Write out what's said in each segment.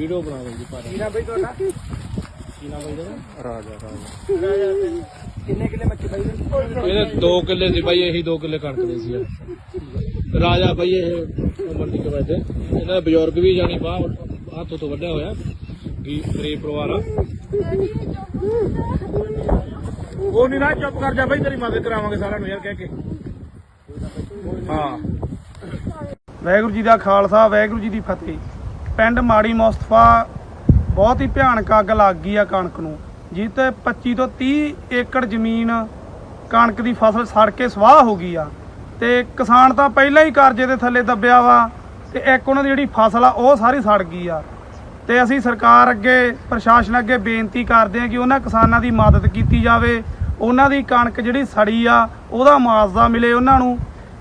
Video ਬਣਾ ਲਓ ਜੀ ਪਰ ਕੀ ਨਾ ਬਈ ਤੁਹਾਡਾ? ਕੀ ਨਾਮ ਹੈ ਇਹਦਾ ਰਾਜਾ ਰਾਜਾ। ਰਾਜਾ। ਕਿੰਨੇ ਕਿੱਲੇ ਮੱਕੀ ਬਾਈ ਦੇ? ਇਹਦੇ 2 ਕਿੱਲੇ ਸੀ ਬਾਈ ਇਹੀ 2 ਕਿੱਲੇ ਕਣਕ ਦੇ ਸੀ। ਰਾਜਾ ਬਾਈ ਇਹ ਮੰਡੀ ਕੇ ਵਜੇ ਇਹਨਾਂ ਦਾ ਬਜ਼ੁਰਗ ਵੀ ਜਾਣੀ ਬਾਹ ਹੱਥੋਂ ਤੋਂ ਵੱਡਿਆ ਹੋਇਆ। ਕੀ ਗਰੀਬ ਪਰਿਵਾਰ ਆ। ਉਹ ਨਹੀਂ ਨਾ ਚੁੱਪ ਕਰ ਜਾ ਬਈ ਤੇਰੀ ਮਦਦ ਕਰਾਵਾਂਗੇ ਸਾਰਿਆਂ ਨੂੰ ਯਾਰ ਕਹਿ ਕੇ। ਹਾਂ। ਵਾਹਿਗੁਰੂ ਜੀ ਦਾ ਖਾਲਸਾ ਵਾਹਿਗੁਰੂ ਜੀ ਦੀ ਫਤਿਹ। ਪਿੰਡ ਮਾੜੀ ਮੁਸਤਫਾ ਬਹੁਤ ਹੀ ਭਿਆਨਕ ਅੱਗ ਲੱਗ ਗਈ ਆ ਕਣਕ ਨੂੰ। ਜਿਸ ਤੇ 25 ਤੋਂ 30 ਏਕੜ ਜ਼ਮੀਨ ਕਣਕ ਦੀ ਫਸਲ ਸੜ ਕੇ ਸਵਾਹ ਹੋ ਗਈ ਆ। ਤੇ ਕਿਸਾਨ ਤਾਂ ਪਹਿਲਾਂ ਹੀ ਕਰਜ਼ੇ ਦੇ ਥੱਲੇ ਦੱਬਿਆ ਵਾ ਤੇ ਇੱਕ ਉਹਨਾਂ ਦੀ ਜਿਹੜੀ ਫਸਲ ਆ, ਉਹ ਸਾਰੀ ਸੜ ਗਈ ਆ। ਤੇ ਅਸੀਂ ਸਰਕਾਰ ਅੱਗੇ, ਪ੍ਰਸ਼ਾਸਨ ਅੱਗੇ ਬੇਨਤੀ ਕਰਦੇ ਹਾਂ ਕਿ ਉਹਨਾਂ ਕਿਸਾਨਾਂ ਦੀ ਮਦਦ ਕੀਤੀ ਜਾਵੇ। ਉਹਨਾਂ ਦੀ ਕਣਕ ਜਿਹੜੀ ਸੜੀ ਆ, ਉਹਦਾ ਮੁਆਵਜ਼ਾ ਮਿਲੇ ਉਹਨਾਂ ਨੂੰ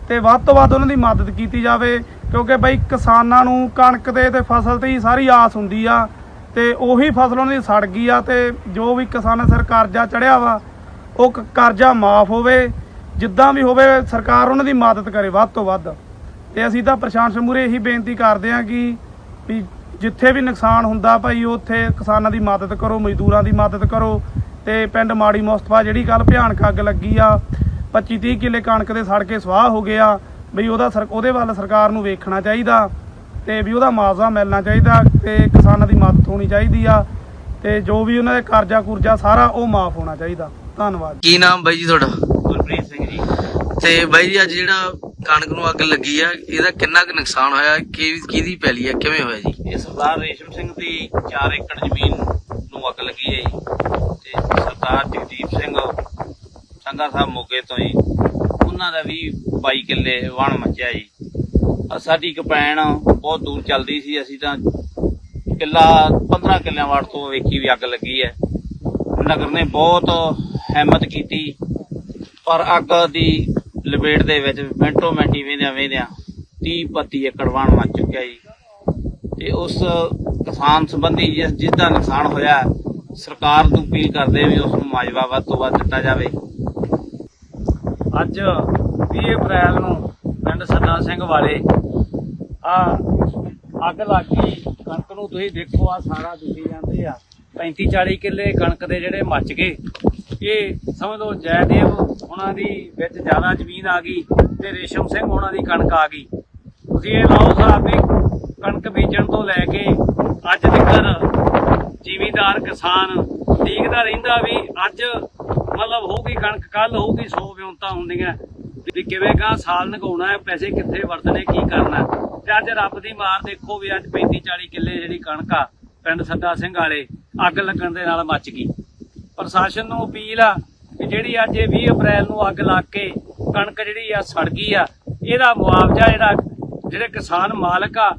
ਤੇ ਵੱਧ ਤੋਂ ਵੱਧ ਉਹਨਾਂ ਦੀ ਮਦਦ ਕੀਤੀ ਜਾਵੇ। ਕਿਉਂਕਿ ਬਈ ਕਿਸਾਨਾਂ ਨੂੰ ਕਣਕ ਦੇ ਤੇ ਫਸਲ ਤੇ ਹੀ ਸਾਰੀ ਆਸ ਹੁੰਦੀ ਆ ਤੇ ਉਹੀ ਫਸਲ ਉਹਨਾਂ ਦੀ ਸੜ ਗਈ ਆ ਤੇ ਜੋ ਵੀ ਕਿਸਾਨਾਂ ਸਿਰ ਕਰਜ਼ਾ ਚੜਿਆ ਵਾ, ਉਹ ਕਰਜ਼ਾ ਮਾਫ ਹੋਵੇ, ਜਿੱਦਾਂ ਵੀ ਹੋਵੇ ਸਰਕਾਰ ਉਹਨਾਂ ਦੀ ਮਦਦ ਕਰੇ ਵੱਧ ਤੋਂ ਵੱਧ। ਤੇ ਅਸੀਂ ਤਾਂ ਪ੍ਰਸ਼ਾਸਨ ਮੂਰੇ ਇਹੀ ਬੇਨਤੀ ਕਰਦੇ ਹਾਂ ਕਿ ਵੀ ਜਿੱਥੇ ਵੀ ਨੁਕਸਾਨ ਹੁੰਦਾ ਭਾਈ, ਉੱਥੇ ਕਿਸਾਨਾਂ ਦੀ ਮਦਦ ਕਰੋ, ਮਜ਼ਦੂਰਾਂ ਦੀ ਮਦਦ ਕਰੋ। ਤੇ ਪਿੰਡ ਮਾੜੀ ਮੁਸਤਫਾ ਜਿਹੜੀ ਕੱਲ ਭਿਆਨਕ ਅੱਗ ਲੱਗੀ ਆ 25 30 ਕਿੱਲੇ ਕਣਕ ਦੇ ਸੜ ਕੇ ਸਵਾਹ ਹੋ ਗਿਆ ਬਈ ਉਹਦਾ ਸਰ- ਉਹਦੇ ਵੱਲ ਸਰਕਾਰ ਨੂੰ ਵੇਖਣਾ ਚਾਹੀਦਾ ਤੇ ਵੀ ਉਹਦਾ ਮੁਆਵਜ਼ਾ ਮਿਲਣਾ ਚਾਹੀਦਾ ਤੇ ਕਿਸਾਨਾਂ ਦੀ ਮਦਦ ਹੋਣੀ ਚਾਹੀਦੀ ਆ ਤੇ ਜੋ ਵੀ ਉਹਨਾਂ ਦੇ ਕਰਜ਼ਾ ਕੁਰਜ਼ਾ ਸਾਰਾ ਉਹ ਮਾਫ ਹੋਣਾ ਚਾਹੀਦਾ। ਧੰਨਵਾਦ ਕੀ ਨਾਮ ਬਾਈ ਜੀ ਤੁਹਾਡਾ? ਗੁਰਪ੍ਰੀਤ ਸਿੰਘ ਜੀ। ਤੇ ਬਾਈ ਜੀ ਅੱਜ ਜਿਹੜਾ ਕਣਕ ਨੂੰ ਅੱਗ ਲੱਗੀ ਆ ਇਹਦਾ ਕਿੰਨਾ ਕੁ ਨੁਕਸਾਨ ਹੋਇਆ? ਕਿ ਕਿਹਦੀ ਪੈਲੀ ਆ? ਕਿਵੇਂ ਹੋਇਆ ਜੀ? ਇਹ ਸਰਦਾਰ ਰੇਸ਼ਮ ਸਿੰਘ ਦੀ 4 ਏਕੜ ਜ਼ਮੀਨ ਨੂੰ ਅੱਗ ਲੱਗੀ ਹੈ ਜੀ। ਤੇ ਸਰਦਾਰ ਜਗਦੀਪ ਸਿੰਘ ਸੰਗਾ ਸਾਹਿਬ ਮੋਗੇ ਤੋਂ ਜੀ। ਉਹਨਾਂ ਦਾ ਵੀ 22 ਕਿੱਲੇ ਵਣ ਮੱਚਿਆ ਜੀ। ਅਹ ਸਾਡੀ ਕਪੈਣ ਬਹੁਤ ਦੂਰ ਚੱਲਦੀ ਸੀ, ਅਸੀਂ ਤਾਂ ਕਿੱਲਾ 15 ਕਿੱਲਿਆਂ ਵਾਟ ਤੋਂ ਵੇਖੀ ਵੀ ਅੱਗ ਲੱਗੀ ਹੈ। ਨਗਰ ਨੇ ਬਹੁਤ ਹਿੰਮਤ ਕੀਤੀ, ਪਰ ਅੱਗ ਦੀ ਲਪੇਟ ਦੇ ਵਿੱਚ ਮਿੰਟੋ ਮਿੰਟੀ ਵੇਂਦਿਆਂ ਵੇਂਦਿਆਂ 30 32 ਏਕੜ ਵਣ ਮੱਚ ਚੁੱਕਿਆ ਜੀ। ਤੇ ਉਸ ਕਿਸਾਨ ਸੰਬੰਧੀ ਜਿਸ ਜਿਸ ਦਾ ਨੁਕਸਾਨ ਹੋਇਆ, ਸਰਕਾਰ ਨੂੰ ਅਪੀਲ ਕਰਦੇ ਵੀ ਉਸ ਨੂੰ ਮਾਜਵਾ ਵੱਧ ਤੋਂ ਵੱਧ ਦਿੱਤਾ ਜਾਵੇ। ਅੱਜ 20 ਅਪ੍ਰੈਲ ਨੂੰ ਪਿੰਡ ਸੱਦਾ ਸਿੰਘ ਵਾਲੇ, ਆ ਅੱਗ ਲੱਗ ਗਈ। ਕਣਕ ਨੂੰ ਤੁਸੀਂ ਦੇਖੋ, ਆ ਸਾਰਾ ਦਿਖੀ ਜਾਂਦੇ ਆ। 35 40 ਕਿੱਲੇ ਕਣਕ ਦੇ ਜਿਹੜੇ ਮੱਚ ਗਏ। ਇਹ ਸਮਝ ਲਓ ਜੈਦੇਵ ਉਹਨਾਂ ਦੀ ਵਿੱਚ ਜ਼ਿਆਦਾ ਜ਼ਮੀਨ ਆ ਗਈ ਤੇ ਰੇਸ਼ਮ ਸਿੰਘ ਉਹਨਾਂ ਦੀ ਕਣਕ ਆ ਗਈ। ਤੁਸੀਂ ਇਹ ਲਾਓ ਸਾਹਿਬ ਵੀ ਕਣਕ ਬੀਜਣ ਤੋਂ ਲੈ ਕੇ ਅੱਜ ਤੱਕ ਜ਼ਿਮੀਦਾਰ ਕਿਸਾਨ ਦੇਖਦਾ ਰਹਿੰਦਾ ਵੀ ਅੱਜ ਹੋਊਗੀ, ਕਣਕ ਕੱਲ ਹੋਊਗੀ 100 ਵਿਉਂਤਾਂ ਹੁੰਦੀਆਂ। ਵੀ ਕਿਵੇਂ ਕਾ ਸਾਲ ਨਗਾਉਣਾ ਹੈ, ਪੈਸੇ ਕਿੱਥੇ ਵਰਤਣੇ, ਕੀ ਕਰਨਾ ਤੇ ਅੱਜ ਰੱਬ ਦੀ ਮਾਰ ਦੇਖੋ ਵੀ ਅੱਜ 35 40 ਕਿੱਲੇ ਜਿਹੜੀ ਕਣਕ ਆ, ਪਿੰਡ ਸੱਦਾ ਸਿੰਘ ਵਾਲੇ, ਅੱਗ ਲੱਗਣ ਦੇ ਨਾਲ ਮੱਚ ਗਈ। ਪ੍ਰਸ਼ਾਸਨ ਨੂੰ ਅਪੀਲ ਆ ਕਿ ਜਿਹੜੀ ਅੱਜ ਇਹ 20 ਅਪ੍ਰੈਲ ਨੂੰ ਅੱਗ ਲੱਗ ਕੇ ਕਣਕ ਜਿਹੜੀ ਆ ਸੜ ਗਈ ਆ, ਇਹਦਾ ਮੁਆਵਜ਼ਾ ਜਿਹੜਾ ਜਿਹੜੇ ਕਿਸਾਨ ਮਾਲਕ ਆ,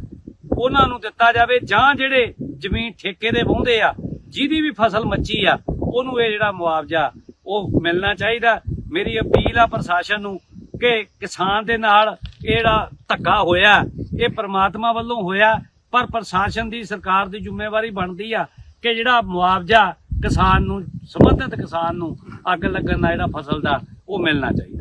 ਉਹਨਾਂ ਨੂੰ ਦਿੱਤਾ ਜਾਵੇ, ਜਾਂ ਜਿਹੜੇ ਜ਼ਮੀਨ ਠੇਕੇ ਦੇ ਵਾਹੁੰਦੇ ਆ, ਜਿਹਦੀ ਵੀ ਫਸਲ ਮੱਚੀ ਆ, ਉਹਨੂੰ ਇਹ ਜਿਹੜਾ ਮੁਆਵਜ਼ਾ ਉਹ ਮਿਲਣਾ ਚਾਹੀਦਾ। ਮੇਰੀ ਅਪੀਲ ਆ ਪ੍ਰਸ਼ਾਸਨ ਨੂੰ ਕਿ ਕਿਸਾਨ ਦੇ ਨਾਲ ਇਹ ਜਿਹੜਾ ਧੱਕਾ ਹੋਇਆ, ਇਹ ਪ੍ਰਮਾਤਮਾ ਵੱਲੋਂ ਹੋਇਆ, ਪਰ ਪ੍ਰਸ਼ਾਸਨ ਦੀ ਸਰਕਾਰ ਦੀ ਜ਼ਿੰਮੇਵਾਰੀ ਬਣਦੀ ਆ ਕਿ ਜਿਹੜਾ ਮੁਆਵਜ਼ਾ ਕਿਸਾਨ ਨੂੰ, ਸੰਬੰਧਿਤ ਕਿਸਾਨ ਨੂੰ ਅੱਗ ਲੱਗਣ ਦਾ ਜਿਹੜਾ ਫਸਲ ਦਾ ਉਹ ਮਿਲਣਾ ਚਾਹੀਦਾ।